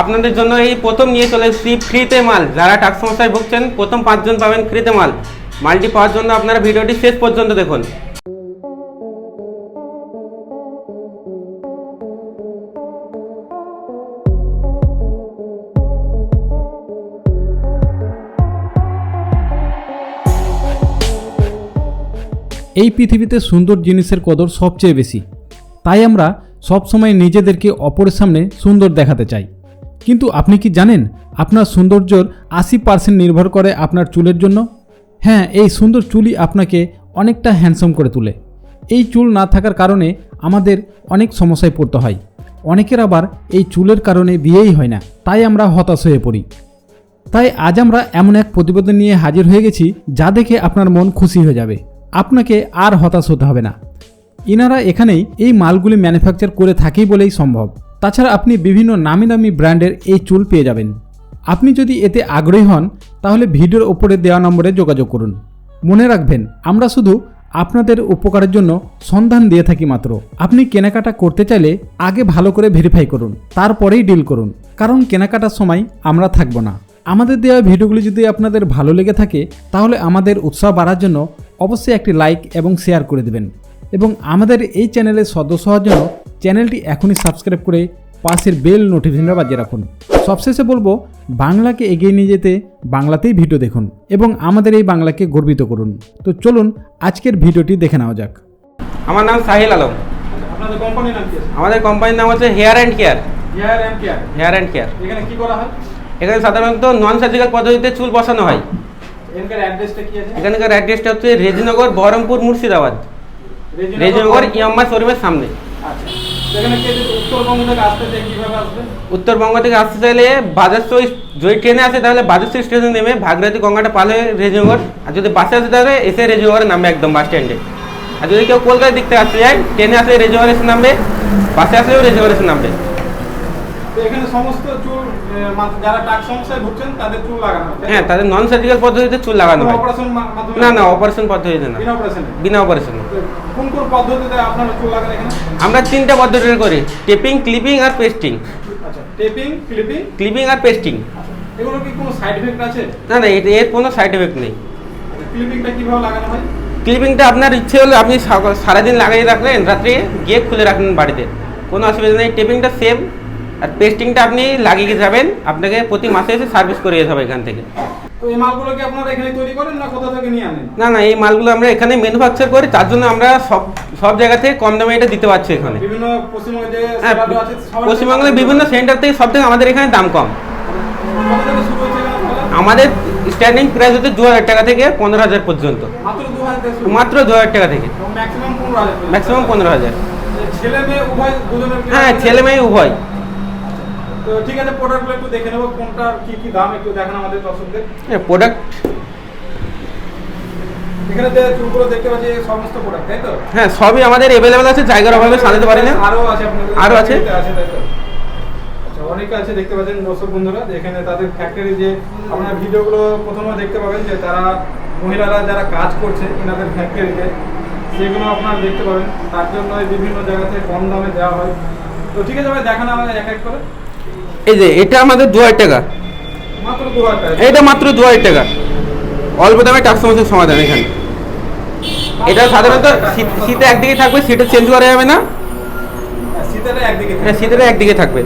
আপনাদের জন্য এই প্রথম নিয়ে চলে এসেছি ফ্রিতে মাল। যারা টাক সমস্যায় ভুগছেন, প্রথম পাঁচজন পাবেন ফ্রিতে মাল। মালটি পাওয়ার জন্য আপনারা ভিডিওটি শেষ পর্যন্ত দেখুন। এই পৃথিবীতে সুন্দর জিনিসের কদর সবচেয়ে বেশি। তাই আমরা সবসময় নিজেদেরকে অপরের সামনে সুন্দর দেখাতে চাই। কিন্তু আপনি কি জানেন আপনার সৌন্দর্যর আশি পার্সেন্ট নির্ভর করে আপনার চুলের জন্য? হ্যাঁ এই সুন্দর চুলই আপনাকে অনেকটা হ্যান্ডসাম করে তোলে। এই চুল না থাকার কারণে আমাদের অনেক সমস্যায় পড়তে হয়। অনেকের আবার এই চুলের কারণে বিয়েই হয় না, তাই আমরা হতাশ হয়ে পড়ি। তাই আজ আমরা এমন এক প্রতিবেদন নিয়ে হাজির হয়ে গেছি, যা দেখে আপনার মন খুশি হয়ে যাবে। আপনাকে আর হতাশ হতে হবে না। ইনারা এখানেই এই মালগুলি ম্যানুফ্যাকচার করে থাকেই বলেই সম্ভব। তাছাড়া আপনি বিভিন্ন নামি দামি ব্র্যান্ডের এই চুল পেয়ে যাবেন। আপনি যদি এতে আগ্রহী হন, তাহলে ভিডিওর ওপরে দেওয়া নম্বরে যোগাযোগ করুন। মনে রাখবেন, আমরা শুধু আপনাদের উপকারের জন্য সন্ধান দিয়ে থাকি মাত্র। আপনি কেনাকাটা করতে চাইলে আগে ভালো করে ভেরিফাই করুন, তারপরেই ডিল করুন। কারণ কেনাকাটার সময় আমরা থাকব না। আমাদের দেওয়া ভিডিওগুলি যদি আপনাদের ভালো লেগে থাকে, তাহলে আমাদের উৎসাহ বাড়ার জন্য অবশ্যই একটি লাইক এবং শেয়ার করে দেবেন। এবং আমাদের এই চ্যানেলের সদস্য হওয়ার জন্য চ্যানেলটি এখনই সাবস্ক্রাইব করে পাশের বেল নোটিফিকেশনটা বাজিয়ে রাখুন। সবশেষে বলব বাংলাকে এগিয়ে নিয়ে যেতে বাংলাতেই ভিডিও দেখুন এবং আমাদের এই বাংলাকে গর্বিত করুন। তো চলুন আজকের ভিডিওটি দেখে নেওয়া যাক। আমার নাম সাহিল আলম। আপনাদের কোম্পানির নাম কি আছে? আমাদের কোম্পানির নাম হচ্ছে hair and care. Hair and care? Hair and care. এখানে কি করা হয়? এখানে সাধারণত নন সার্জিক্যাল পদ্ধতিতে চুল বসানো হয়। এখানকার অ্যাড্রেসটা কি আছে? এখানকার অ্যাড্রেসটা হচ্ছে রেজিনগর বহরমপুর মুর্শিদাবাদ। রেজিনগর ইয়াম্মা শোরুমের সামনে। আচ্ছা। উত্তরবঙ্গ থেকে আসতে চাইলে বাজারসো যদি ট্রেনে আসে তাহলে বাজারসো স্টেশন নেমে ভাগরাতি গঙ্গাটা পার হয়ে রেজিনগর। আর যদি বাসে আসে তাহলে এসে রেজিনগরে নামবে একদম বাস স্ট্যান্ডে। আর যদি কেউ কলকাতার দিক থেকে আসতে যায় ট্রেনে আসে রেজিনগর এসে নামবে বাসে আসলেও রেজিনগর এসে নামবে। এখানে সমস্ত যারা টাক সমস্যায় ভুগছেন তাদের চুল লাগানো হয় তাদের নন সার্জিক্যাল পদ্ধতিতে চুল লাগানো হয়। অপারেশন না না অপারেশন পদ্ধতিতে না। বিনা অপারেশনে বিনা অপারেশন কোন কোন পদ্ধতিতে আপনারা চুল লাগান এখানে? আমরা তিনটা পদ্ধতিতে করি টেপিং ক্লিপিং আর পেস্টিং। আচ্ছা টেপিং ক্লিপিং? ক্লিপিং আর পেস্টিং। এগুলো কি কোনো সাইড এফেক্ট আছে? না না এর এর কোনো সাইড এফেক্ট নেই। ক্লিপিংটা কীভাবে লাগানো হয়? ক্লিপিংটা আপনার ইচ্ছে হলে আপনি সারাদিন লাগিয়ে রাখলেন রাত্রে গিয়ে খুলে রাখলেন বাড়িতে। কোনো অসুবিধা নেই টেপিংটা সেম আর পেস্টিংটা আপনি লাগিয়ে যাবেন। আপনাকে প্রতি মাসে এসে সার্ভিস করে যেতে হবে এখান থেকে। তো এই মালগুলো কি আপনারা এখানে তৈরি করেন না কোথা থেকে নিয়ে আনেন? না না এই মালগুলো আমরা এখানে ম্যানুফ্যাকচার করি তার জন্য আমরা সব সব জায়গা থেকে কম দামে এটা দিতে পারছি এখানে। বিভিন্ন পশ্চিমবঙ্গে হ্যাঁ পশ্চিমবাংলার বিভিন্ন সেন্টার থেকে সব থেকে আমাদের এখানে দাম কম? আমাদের স্ট্যান্ডিং প্রাইস হচ্ছে দু হাজার টাকা থেকে পনেরো হাজার পর্যন্ত। মাত্র দু হাজার টাকা থেকে। ম্যাক্সিমাম পনেরো হাজার। হ্যাঁ ছেলে মেয়ে উভয়। তো ঠিক আছে প্রোডাক্টগুলো একটু দেখে নেব কোনটা কি কি দাম একটু দেখান আমাদের দর্শকদের। প্রোডাক্ট এখানে যে চুলগুলো দেখতে পাচ্ছি সমস্ত প্রোডাক্ট তাই তো? হ্যাঁ সবই আমাদের অ্যাভেলেবেল আছে জায়গার অভাবে সাজাতে পারি না। আরও আছে আপনাদের। আরও আছে? আছে তাই তো? আচ্ছা অনেকে আছে দেখতে পাচ্ছেন দর্শক বন্ধুরা যে এখানে তাদের ফ্যাক্টরি যে আপনারা ভিডিওগুলো প্রথমে দেখতে পাবেন যে তারা মহিলারা যারা কাজ করছে এনাদের ফ্যাক্টরিতে সেগুলো আপনারা দেখতে পাবেন। তার জন্য বিভিন্ন জায়গা থেকে কম দামে দেওয়া হয়। তো ঠিক আছে ভাই দেখান আমাদের এক এক করে। এই যে এটা আমাদের দু হাজার টাকা। এটা মাত্র দু হাজার টাকা। অল্প দামে সমস্যার সমাধান এখানে। এটা সাধারণত শীত- একদিকে থাকবে সেটা চেঞ্জ করা যাবে না। শীতের একদিকে হ্যাঁ শীতের একদিকে থাকবে।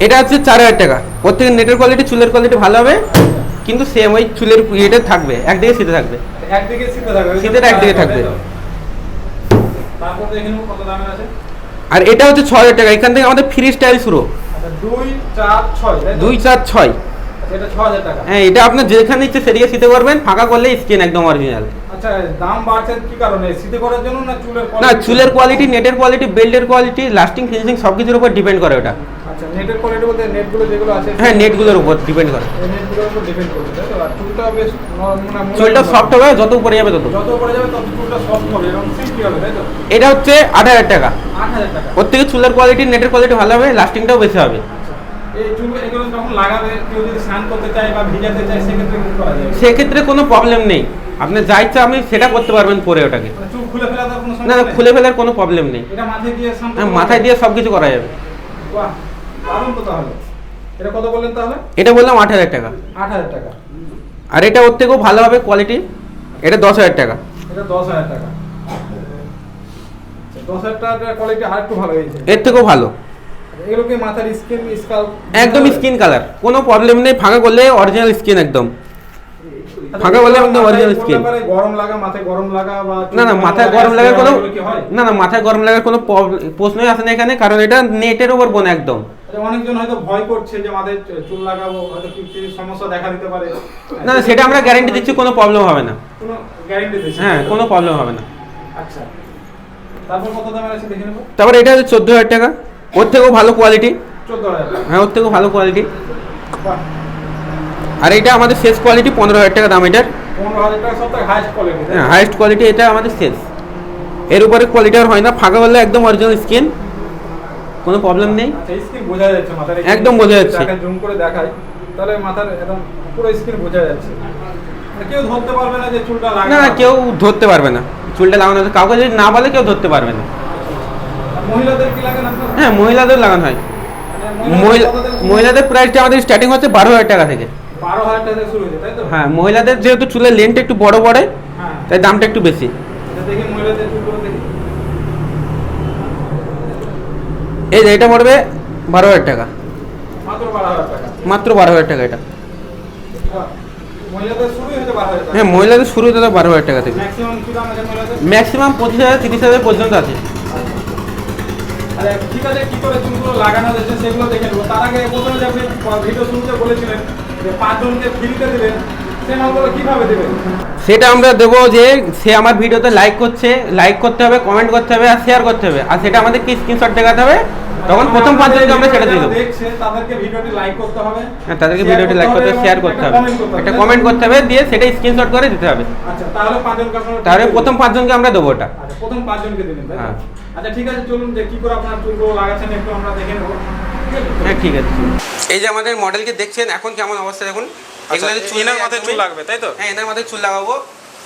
এটা হচ্ছে চার হাজার টাকা। ওর থেকে নেটের কোয়ালিটি চুলের কোয়ালিটি ভালো হবে কিন্তু সেম ওই চুলের ইয়েটা থাকবে একদিকে শীতে থাকবে। একদিকে শীতে থাকবে। শীতের একদিকে থাকবে। তারপর দেখে কত দামের আছে। আর এটা হচ্ছে ছ হাজার টাকা। এখান থেকে আমাদের ফ্রি স্টাইল শুরু। দুই চার ছয় হ্যাঁ এটা আপনার যেখানে ইচ্ছে সেদিকে শীতে করবেন ফাঁকা করলে স্কিন একদম অরিজিনাল আচ্ছা দাম বাড়ছে কারণে? শীতে করার জন্য না চুলের চুলের কোয়ালিটি নেটের কোয়ালিটি বেল্টের কোয়ালিটি লাস্টিং ফিনিশিং সব কিছুর উপর ডিপেন্ড করে ওটা। আচ্ছা নেটের কোয়ালিটি বলতে নেটগুলো যেগুলো আছে হ্যাঁ নেটগুলোর উপর ডিপেন্ড করে। এই নেটগুলোর উপর ডিপেন্ড করছে তাই তো? আর চুলটা বেশ মানে চুলটা সফট হবে। যত উপরে যাবে তত। যত উপরে যাবে তত চুলটা সফট হবে এবং সিল্কি হবে তাই তো? এটা হচ্ছে আট হাজার টাকা। আট হাজার টাকা। ওর থেকে চুলের কোয়ালিটি নেটের কোয়ালিটি ভালো হবে লাস্টিংটাও বেশি হবে। আচ্ছা সেক্ষেত্রে কোনো প্রবলেম নেই। আপনার যা ইচ্ছা আপনি সেটা করতে পারবেন পরে ওটাকে। মানে না খুলে ফেলার কোনো প্রবলেম নেই। মাথায় দিয়ে হ্যাঁ সব কিছু করা যাবে। দারুণ তো তাহলে এটা কত বললেন তাহলে? এটা বললাম আট হাজার টাকা। আট হাজার টাকা। আর এটা ওর থেকেও ভালো হবে কোয়ালিটি এটা দশ হাজার টাকা। এটা দশ হাজার টাকা। দশ হাজার টাকার কোয়ালিটি আর একটু ভালো হয়েছে। এর থেকেও ভালো। মাথার স্কিন স্কাল একদম স্কিন কালার কোনো প্রবলেম নেই ফাঁকা করলে অরিজিনাল স্কিন একদম। ফাঁকা একদম। গরম লাগা মাথায় গরম লাগা বা না না মাথায় গরম লাগার কোনো না না মাথায় গরম লাগার কোনো প্রশ্নই আসে না এখানে কারণ এটা নেটের উপর বোনা একদম। অনেকজন হয়তো ভয় করছে যে মাথায় চুল লাগাবো হয়তো কি কি সমস্যা দেখা দিতে পারে। না সেটা আমরা গ্যারেন্টি দিচ্ছি কোনো প্রবলেম হবে না। কোনো গ্যারান্টি দিচ্ছে? হ্যাঁ কোনো প্রবলেম হবে না। আচ্ছা। তারপর কত দামের আছে দেখে নেব? তারপরে এটা হচ্ছে চোদ্দ হাজার টাকা। ওর থেকেও ভালো কোয়ালিটি চোদ্দ হাজার। হ্যাঁ ওর থেকেও ভালো কোয়ালিটি আর এটা আমাদের শেষ কোয়ালিটি পনেরো হাজার টাকা দাম এটার। পনেরো হাজার টাকা সব থেকে হাইস্ট কোয়ালিটি হ্যাঁ হাইয়েস্ট কোয়ালিটি এটা আমাদের শেষ। এর উপরে কোয়ালিটি আর হয় না ফাঁকা করলে একদম অরিজিনাল স্কিন কোনো প্রবলেম নেই? আচ্ছা স্কিন বোঝা যাচ্ছে মাথার একদম বোঝা যাচ্ছে। জুম করে দেখাই তাহলে মাথার একদম পুরো স্কিন বোঝা যাচ্ছে। মানে কেউ ধরতে পারবে না যে চুলটা লাগে না না কেউ ধরতে পারবে না। চুলটা লাগানো আছে। কাউকে যদি না বলে কেউ ধরতে পারবে না। মহিলাদের কি লাগে হ্যাঁ মহিলাদের লাগানো হয়। মহিলাদের প্রাইসটা আমাদের স্টার্টিং হচ্ছে বারো হাজার টাকা থেকে। বারো হাজার টাকা শুরু হয়েছে তাই তো? হ্যাঁ মহিলাদের যেহেতু চুলের লেন্থ একটু বড় পড়ে হ্যাঁ। তাই দামটা একটু বেশি। দেখি মহিলাদের চুলগুলো দেখি এই যে এটা পড়বে বারো হাজার টাকা। মাত্র বারো হাজার টাকা। এটা। বাহ। মহিলাদের হ্যাঁ মহিলাদের শুরু হতে বারো হাজার টাকা থেকে। ম্যাক্সিমাম পঁচিশ হাজার তিরিশ হাজার পর্যন্ত আছে। ঠিক আছে কি করে চুলগুলো লাগানো যাচ্ছে সেগুলো দেখে নেব। তার আগে প্রথমে যে আপনি ভিডিও শুরুতে বলেছিলেন যে পাঁচজনকে ফ্রিতে দেবেন সেটা আমরা দেবো যে সে আমার ভিডিওতে লাইক করছে লাইক করতে হবে কমেন্ট করতে হবে আর শেয়ার করতে হবে। আর সেটা আমাদেরকে স্ক্রিনশট দেখাতে হবে। তখন প্রথম পাঁচজনকে আমরা সেটা দিয়ে দেবো। তাদেরকে ভিডিওটি লাইক করতে হবে। হ্যাঁ তাদেরকে ভিডিওটি লাইক করতে হবে শেয়ার করতে হবে। একটা কমেন্ট করতে হবে দিয়ে সেটা স্ক্রিনশট করে দিতে হবে। আচ্ছা তাহলে পাঁচজনকে আপনারা তাহলে প্রথম পাঁচজনকে আমরা দেবো ওটা। আচ্ছা প্রথম পাঁচজনকে দিবেন হ্যাঁ। আচ্ছা ঠিক আছে চলুন যে কি করে আপনার চুলগুলো লাগাচ্ছেন একটু আমরা দেখে নেব। ঠিক আছে? হ্যাঁ ঠিক আছে এই যে আমাদের মডেলকে দেখছেন এখন কেমন অবস্থা দেখুন। এগুলো যে এনার আচ্ছা, মাথায় চুল লাগবে তাই তো? হ্যাঁ এনার মাথায় চুল লাগাবো।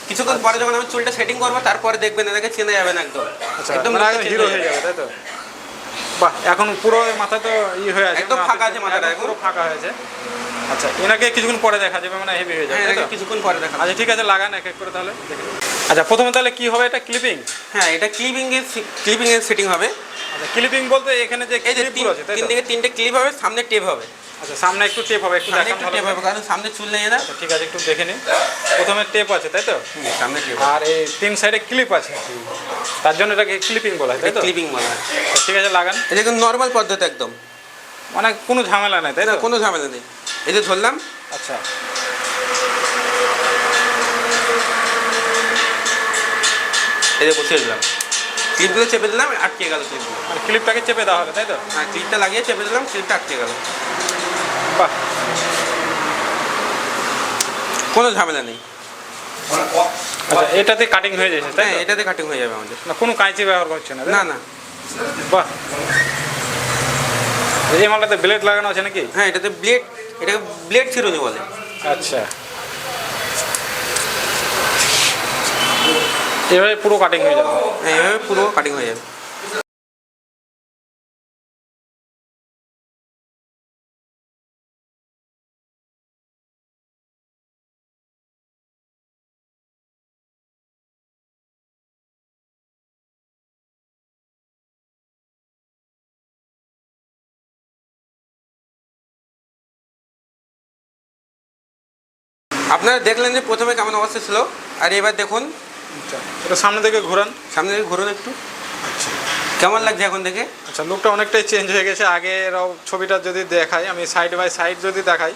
কিছুক্ষণ পরে যখন আমি চুলটা সেটিং করব তারপরে দেখবেন এনাকে চেনা যাবে না একদম। আচ্ছা একদম মানে হিরো হয়ে যাবে তাই তো? বাহ এখন পুরো মাথা তো ই হয়ে আছে একদম মানে ফাঁকা আছে মাথাটা পুরো ফাঁকা হয়েছে। আচ্ছা এনাকে কিছুক্ষণ পরে দেখা যাবে মানে হেভি হয়ে যাবে হ্যাঁ কিছুক্ষণ পরে দেখাবো আচ্ছা ঠিক আছে লাগান এক এক করে তাহলে আচ্ছা প্রথমে তাহলে কি হবে? এটা ক্লিপিং হ্যাঁ এটা ক্লিপিং এর ক্লিপিং এর সেটিং হবে। আচ্ছা ক্লিপিং বলতে এখানে যে এই যে তিন? দিকে তিনটে ক্লিপ হবে সামনে টেপ হবে। আচ্ছা সামনে একটু টেপ হবে একটু দেখান একটু টেপ হবে কারণ সামনে চুল নেই না আচ্ছা, ঠিক আছে একটু দেখে নিন। প্রথমে টেপ আছে তাই তো? সামনে টেপ আর এই তিন সাইডে ক্লিপ আছে। তার জন্য এটাকে ক্লিপিং বলা হয় তাই তো? ক্লিপিং বলা হয়। আচ্ছা, ঠিক আছে লাগান। এটা কিন্তু নর্মাল পদ্ধতি একদম। মানে কোনো ঝামেলা নাই তাই না কোনো ঝামেলা নেই। এই যে ধরলাম। আচ্ছা। এই যে বসিয়ে দিলাম। ক্লিপগুলো চেপে দিলাম আটকে গেল ক্লিপগুলো মানে ক্লিপটাকে চেপে দেওয়া হলো তাই তো? হ্যাঁ ক্লিপটা লাগিয়ে চেপে দিলাম ক্লিপটা আটকে গেল। কোনো ঝামেলা নেই। আচ্ছা এটাতে কাটিং হয়ে যাচ্ছে তাই হ্যাঁ এটাতে কাটিং হয়ে যাবে আমাদের। না কোনো কাঁচি ব্যবহার করছে না না না। বাহ। এই মালটাতে ব্লেড লাগানো আছে নাকি? হ্যাঁ এটাতে ব্লেড এটাকে ব্লেড চিরুনি বলে। আচ্ছা। এভাবে পুরো কাটিং হয়ে যাবে। হ্যাঁ এভাবে পুরো কাটিং হয়ে যাবে। আপনারা দেখলেন যে প্রথমে কেমন অবস্থা ছিল আর এবার দেখুন। আচ্ছা এটা সামনে থেকে ঘোরান। সামনে দিকে ঘুরুন একটু। কেমন লাগছে এখন দেখে? আচ্ছা লুকটা অনেকটাই চেঞ্জ হয়ে গেছে। আগের ছবিটা যদি দেখাই আমি সাইড বাই সাইড যদি দেখাই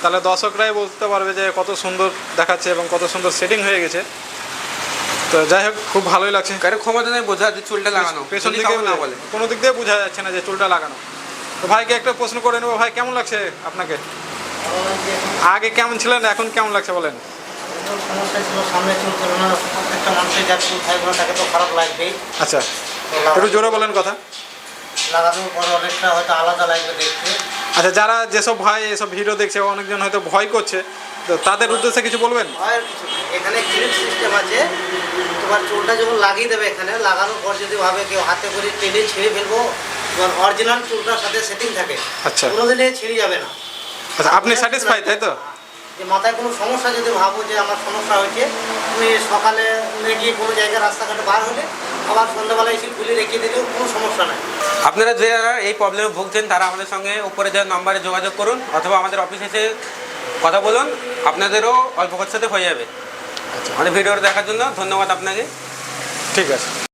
তাহলে দর্শকরাই বলতে পারবে যে কত সুন্দর দেখাচ্ছে এবং কত সুন্দর সেটিং হয়ে গেছে। তো যাই হোক খুব ভালোই লাগছে। কারও ক্ষমতা নেই বোঝা যে চুলটা লাগানো। পেছন দিকে না বলে। কোনো দিক দিয়ে বোঝা যাচ্ছে না যে চুলটা লাগানো। তো ভাইকে একটা প্রশ্ন করে নেব। ভাই কেমন লাগছে আপনাকে? আগে কেমন ছিলেন এখন কেমন লাগছে বলেন? সমস্যা ছিল সামনে চুল ছিল না প্রত্যেকটা মানুষের যার চুল থাকবে না তাকে তো খারাপ লাগবেই আচ্ছা একটু জোরে বলেন কথা। লাগানোর পরে অনেকটা হয়তো আলাদা লাগবে দেখতে। আচ্ছা যারা যেসব ভাই এসব ভিডিও দেখছে অনেকজন হয়তো ভয় করছে তো তাদের উদ্দেশ্যে কিছু বলবেন? ভয়ের কিছু নেই। এখানে ক্লিপ সিস্টেম আছে। তোমার চুলটা যখন লাগিয়ে দেবে এখানে লাগানোর পর যদি ভাবে কেউ হাতে করে টেনে ছিঁড়ে ফেলব এবার অরিজিনাল চুলটার সাথে সেটিং থাকে আচ্ছা। কোনোদিনে ছিঁড়ে যাবে না। আচ্ছা আপনি স্যাটিসফাই তাই তো? যে মাথায় কোনো সমস্যা যদি ভাবো যে আমার সমস্যা হয়েছে তুমি সকালে গিয়ে কোনো জায়গায় রাস্তাঘাটে বার হলে আবার সন্ধ্যাবেলা এসে খুলে রেখে দিলেও কোনো সমস্যা নাই। আপনারা যারা এই প্রবলেমে ভুগছেন তারা আমাদের সঙ্গে উপরে দেওয়া নাম্বারে যোগাযোগ করুন অথবা আমাদের অফিসে এসে কথা বলুন আপনাদেরও অল্প খরচাতে হয়ে যাবে। আচ্ছা। আমাদের ভিডিওটা দেখার জন্য ধন্যবাদ আপনাকে। ঠিক আছে।